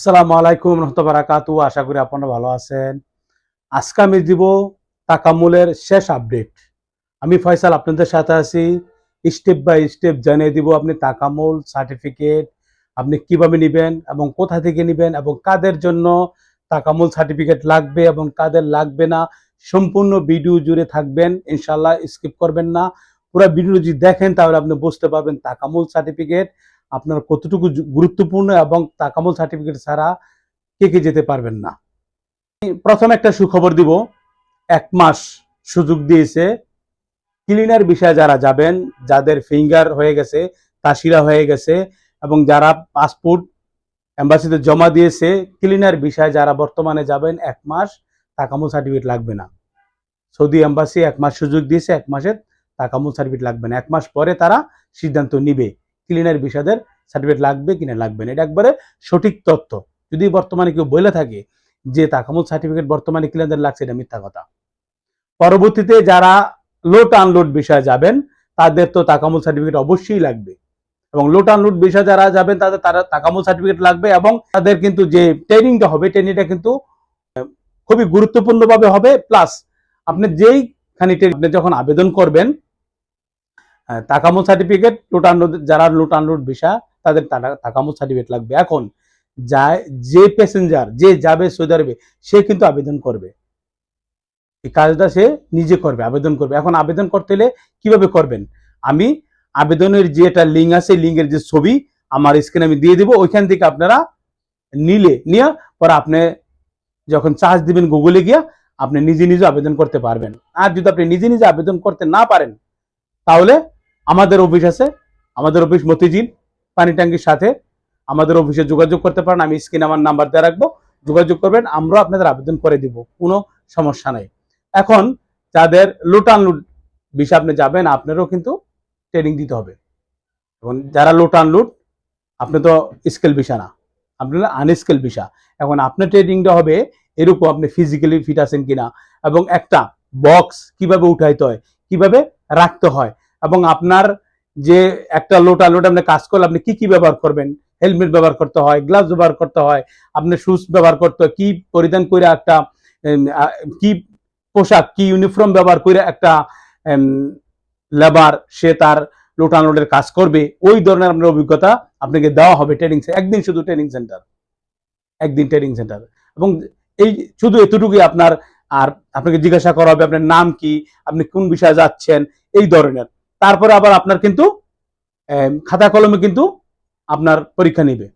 আসসালামু আলাইকুম রহমতুল্লাহ আশা করি আপনারা ভালো আছেন। আজকে আমি দিব তাকামুলের শেষ আপডেট। আমি ফয়সাল আপনাদের সাথে আছি। স্টেপ বাই স্টেপ জানিয়ে দিব আপনি তাকামুল সার্টিফিকেট আপনি কীভাবে নেবেন এবং কোথা থেকে নেবেন এবং কাদের জন্য তাকামুল সার্টিফিকেট লাগবে এবং কাদের লাগবে না। সম্পূর্ণ ভিডিও জুড়ে থাকবেন। ইনশাল্লাহ স্কিপ করবেন না। পুরো ভিডিও যদি দেখেন তাহলে আপনি বুঝতে পারবেন তাকামুল সার্টিফিকেট আপনার কতটুকু গুরুত্বপূর্ণ এবং তাকামুল সার্টিফিকেট ছাড়া কে কে যেতে পারবেন না। প্রথম একটা সুখবর দিব। এক মাস সুযোগ দিয়েছে ক্লিনার বিষয়ে যারা যাবেন, যাদের ফিঙ্গার হয়ে গেছে, তাসিরা হয়ে গেছে এবং যারা পাসপোর্ট এম্বাসিতে জমা দিয়েছে ক্লিনার বিষয়ে যারা বর্তমানে যাবেন, এক মাস তাকামুল সার্টিফিকেট লাগবে না। সৌদি এম্বাসি এক মাস সুযোগ দিয়েছে, এক মাসের তাকামুল সার্টিফিকেট লাগবে না। এক মাস পরে তারা সিদ্ধান্ত নিবে। ক্লিনার বিষয়দের সার্টিফিকেট লাগবে কিনা লাগবে না? এটা একবারে সঠিক তথ্য। যদি বর্তমানে কেউ বলে থাকে যে তাকামুল সার্টিফিকেট বর্তমানে ক্লিনারদের লাগছে, এটা মিথ্যা কথা। পরবর্তীতে যারা লোড আনলোড বিষয়ে যাবেন, তাদের তো তাকামুল সার্টিফিকেট অবশ্যই লাগবে। এবং লোড আনলোড বিষয়ে যারা যাবেন, তাদের, তারা তাকামুল সার্টিফিকেট লাগবে এবং তাদের কিন্তু যে ট্রেনিংটা হবে ট্রেনিংটা কিন্তু খুবই গুরুত্বপূর্ণভাবে হবে। প্লাস আপনি যেই খানিতে আপনি যখন আবেদন করবেন আহ, তাকামুল সার্টিফিকেট লোট আনলোড যারা লোট আনলোড ভিসা তাদের তাকা- তাকামুল সার্টিফিকেট লাগবে। এখন যায় যে প্যাসেঞ্জার যে যাবে সৌদি আরবে সে কিন্তু আবেদন করবে। এই কাজটা সে নিজে করবে আবেদন করবে। এখন আবেদন করতে হলে কীভাবে করবেন? আমি আবেদনের যে একটা লিঙ্ক আছে লিঙ্কের যে ছবি আমার স্ক্রিনে আমি দিয়ে দেবো। ওইখান থেকে আপনারা নিলে নিয়ে পরে আপনি যখন চার্জ দিবেন গুগলে গিয়া আপনি নিজে নিজে আবেদন করতে পারবেন। আর যদি আপনি নিজে নিজে আবেদন করতে না পারেন তাহলে আমাদের অফিস আছে, আমাদের অফিস মতিঝিল, পানি ট্যাঙ্কির সাথে। আমাদের অফিসে যোগাযোগ করতে পারেন, আমি স্ক্রিনে আমার নাম্বার দিয়ে রাখব। যোগাযোগ করবেন, আমরা আপনাদের আবেদন করে দিব, কোনো সমস্যা নাই। এখন যাদের লুট আনলুট বিষয়ে আপনি যাবেন, আপনারও কিন্তু ট্রেনিং দিতে হবে। এবং যারা লুট আনলুট আপনি তো স্কেল বিষা না। আপনার আনস্কেল বিষা এখন আপনার ট্রেনিংটা হবে এরকম আপনি ফিজিক্যালি ফিট আছেন কিনা। এবং একটা বক্স কীভাবে উঠাইতে হয়, কীভাবে রাখতে হয় এবং আপনার যে একটা লোটা লোটা আপনি কাজ করলে আপনি কি কি ব্যবহার করবেন? হেলমেট ব্যবহার করতে হয়, গ্লাভস ব্যবহার করতে হয়, আপনি শুজ ব্যবহার করতে হয়, কি পরিধান করে একটা কি পোশাক, কি ইউনিফর্ম ব্যবহার করে একটা লেবার সে তার লোট আনলোডের কাজ করবে, ওই ধরনের আপনার অভিজ্ঞতা আপনাকে দেওয়া হবে ট্রেনিং একদিন শুধু ট্রেনিং সেন্টার একদিন ট্রেনিং সেন্টার এবং এই শুধু এতটুকুই আপনার, আর আপনাকে জিজ্ঞাসা করা হবে আপনার নাম কি, আপনি কোন বিষয়ে যাচ্ছেন, এই ধরনের। তারপরে আবার আপনার কিন্তু খাতা কলমে কিন্তু আপনার পরীক্ষা নিবে।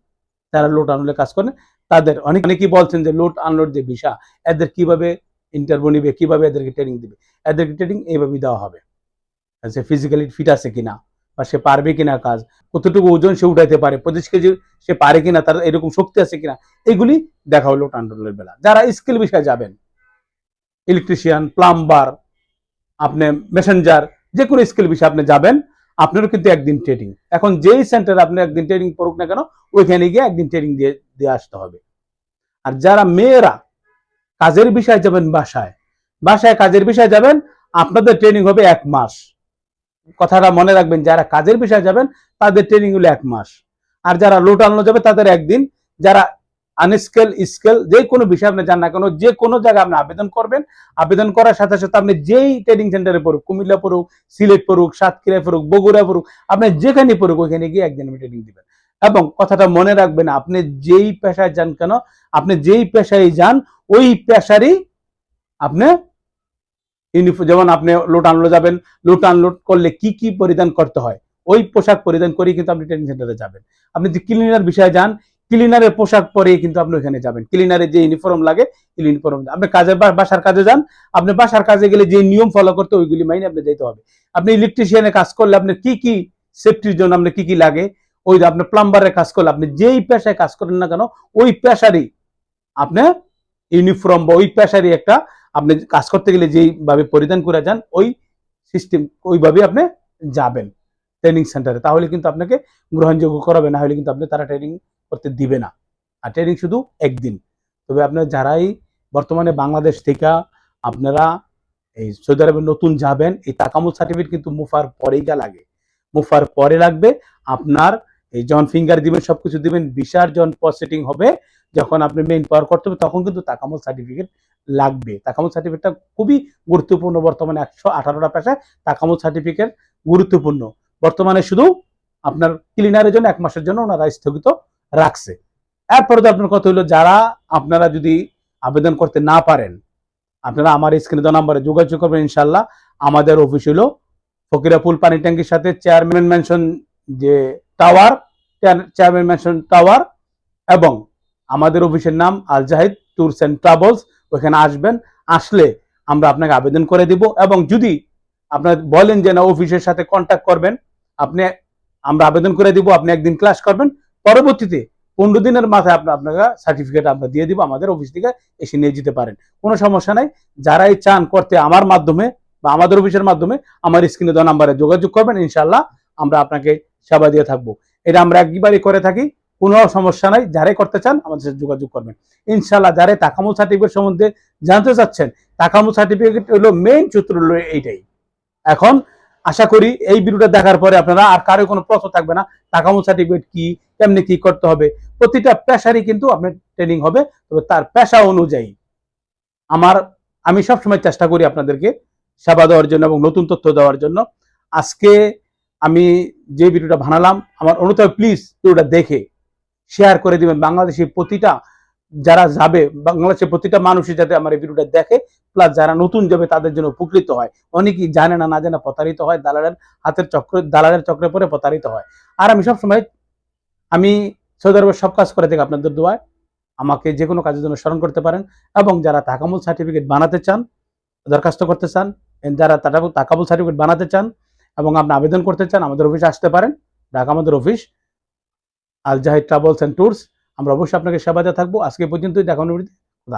যারা লোড আনলোডে কাজ করেন তাদের অনেক অনেকেই বলছেন যে লোড আনলোড যে ভিসা, এদের কীভাবে ইন্টারভিউ নিবে, কীভাবে এদেরকে ট্রেনিং দিবে? এদেরকে ট্রেনিং এইভাবেই দেওয়া হবে। সে ফিজিক্যালি ফিট আছে কিনা, বা সে পারবে কিনা কাজ, কতটুকু ওজন সে উঠাইতে পারে, পঁচিশ কেজি সে পারে কিনা, তার এরকম শক্তি আছে কিনা, এগুলি দেখা হলো টান্ডলের বেলা। যারা স্কিল বিষয়ে যাবেন ইলেকট্রিশিয়ান প্লাম্বার আপনি মেসেঞ্জার যে কোনো স্কিল বিষয়ে আপনি যাবেন, আপনারও কিন্তু একদিন ট্রেনিং এখন যেই সেন্টারে আপনি একদিন ট্রেনিং পড়ুক না কেন, ওইখানে গিয়ে একদিন ট্রেনিং দিয়ে দিয়ে আসতে হবে। আর যারা মেয়েরা কাজের বিষয়ে যাবেন বাসায় বাসায় কাজের বিষয়ে যাবেন, আপনাদের ট্রেনিং হবে এক মাস। কথাটা মনে রাখবেন, যারা কাজের বিষয়ে যাবেন, তাদের ট্রেনিং হলো এক মাস। আর যারা লোট আনলো যাবে, তাদের একদিন। যারা আনস্কেল, স্কেল, যে কোনো বিষয় আপনি যান না কেন, যে কোনো জায়গায় আপনি আবেদন করবেন। আবেদন করার সাথে সাথে আপনি যেই ট্রেনিং সেন্টারে পড়ুক, কুমিল্লা পড়ুক, সিলেট পড়ুক সাতক্ষীরা পড়ুক, বগুড়া পড়ুক, আপনি যেখানে পড়ুক ওইখানে গিয়ে একদিন ট্রেনিং দিবেন। এবং কথাটা মনে রাখবেন, আপনি যেই পেশায় যান কেন, আপনি যেই পেশায় যান, ওই পেশারই আপনি ইউনিফর্ম যেমন আপনি লোট আনলো যাবেন লোট আনলোড করলে কি কি পরিধান করতে হয়, ওই পোশাক পরিধান করেই কিন্তু আপনি ট্রেনিং সেন্টারে যাবেন। আপনি যদি ক্লিনার বিষয়ে যান ক্লিনারের পোশাক পরে কিন্তু আপনি ওখানে যাবেন। ক্লিনারের যে ইউনিফর্ম লাগে ইউনিফর্ম আপনি কাজের বা- বাসার কাজে যান, আপনি বাসার কাজে গেলে যে নিয়ম ফলো করতে ওইগুলি মাইনে আপনি যেতে হবে। আপনি ইলেকট্রিশিয়ানের কাজ করলে আপনার কি কি সেফটির জন্য আপনার কি কি লাগে, ওই আপনি প্লাম্বারের কাজ করলে আপনি যেই পেশায় কাজ করেন না কেন, ওই পেশারই আপনি ইউনিফর্ম বা ওই পেশারই একটা আপনি কাজ করতে গেলে যেইভাবে পরিধান করে যান, ওই সিস্টেম ওইভাবে আপনি যাবেন। ট্রেনিং সেন্টারে তাহলে কিন্তু আপনাকে গ্রহণযোগ্য করাবে, না হলে কিন্তু আপনি তারা ট্রেনিং করতে দিবে না। আর ট্রেনিং শুধু একদিন। তবে আপনার যারাই বর্তমানে বাংলাদেশ থেকে আপনারা এই সৌদি আরবে নতুন যাবেন, এই তাকামুল সার্টিফিকেট কিন্তু মুফার পরেই যা লাগে। মুফার পরে লাগবে, আপনার এই যখন ফিঙ্গার দিবেন, সবকিছু দিবেন ভিসার যখন প্রসেটিং হবে, যখন আপনি মেইন পাওয়ার করতে হবে, তখন কিন্তু তাকামুল সার্টিফিকেট লাগবে। তাকামুল সার্টিফিকেটটা খুবই গুরুত্বপূর্ণ বর্তমানে একশো আঠারোটা পেশায় তাকামুল সার্টিফিকেট গুরুত্বপূর্ণ। বর্তমানে শুধু আপনার ক্লিনারের জন্য, এক মাসের জন্য ওনারা স্থগিত রাখছে। এরপরে তো আপনার কথা হলো যারা আপনারা যদি আবেদন করতে না পারেন, আপনারা আমার স্ক্রিনে দেওয়া নাম্বারে যোগাযোগ করবেন ইনশাল্লাহ আমাদের অফিস হলো ফকিরাপুল পানি ট্যাঙ্কির সাথে চেয়ারম্যান মেনশন যে টাওয়ার চেয়ারম্যান মেনশন টাওয়ার এবং আমাদের অফিসের নাম Al Jahid tours and travels ওখানে আসবেন। আসলে আমরা আপনাকে আবেদন করে দিব এবং যদি আপনার বলেন যে না অফিসের সাথে কন্ট্যাক্ট করবেন, আপনি আমরা আবেদন করে দিব, আপনি একদিন ক্লাস করবেন। পরবর্তীতে পনেরো দিনের মাথায় আপনার আপনাকে সার্টিফিকেট আমরা দিয়ে দিব, আমাদের অফিস থেকে এসে নিয়ে যেতে পারেন। কোনো সমস্যা নাই, যারাই চান করতে আমার মাধ্যমে বা আমাদের অফিসের মাধ্যমে আমার স্ক্রিনে দেওয়া নাম্বারে যোগাযোগ করবেন ইনশাল্লাহ আমরা আপনাকে সেবা দিয়ে থাকব। এটা আমরা একবারই করে থাকি, কোনো সমস্যা নাই, যারাই করতে চান আমাদের সাথে যোগাযোগ করবেন। ইনশাল্লাহ যারাই তাকামুল সার্টিফিকেট সম্বন্ধে জানতে চাচ্ছেন তাকামুল সার্টিফিকেট হলো মেইন সূত্র হলো এইটাই। এখন আশা করি এই ভিডিওটা দেখার পরে আপনারা আর কারও কোনো প্রশ্ন থাকবে না তাকামুল সার্টিফিকেট কি, কেমনি কি করতে হবে, প্রতিটা পেশারই কিন্তু আপনার ট্রেনিং হবে, তবে তার পেশা অনুযায়ী আমার, আমি সবসময় চেষ্টা করি আপনাদেরকে সেবা দেওয়ার জন্য এবং নতুন তথ্য দেওয়ার জন্য। আজকে আমি যে ভিডিওটা বানালাম, আমার অনুতাপ প্লিজ ভিডিওটা দেখে শেয়ার করে দিবেন। বাংলাদেশের প্রতিটা যারা যাবে, বাংলাদেশের প্রতিটা মানুষই যাতে আমার এই ভিডিওটা দেখে প্লাস যারা নতুন যাবে তাদের জন্য উপকৃত হয়। অনেকেই জানে না না জানে, প্রতারিত হয়, দালালের হাতের চক্র, দালালের চক্রে পরে প্রতারিত হয়। আর আমি সবসময়, আমি সৌদি আরবের সব কাজ করে থাকি আপনাদের দোয়ায়। আমাকে যে কোনো কাজের জন্য স্মরণ করতে পারেন। এবং যারা তাকামুল সার্টিফিকেট বানাতে চান, দরখাস্ত করতে চান, যারা তাকাবুল সার্টিফিকেট বানাতে চান, এবং আপনি আবেদন করতে চান, আমাদের অফিসে আসতে পারেন। ঢাকা আমাদের office Al Jahid travels and tours আমরা অবশ্যই আপনাকে সেবা দিয়ে থাকব। আজকে পর্যন্তই দেখানো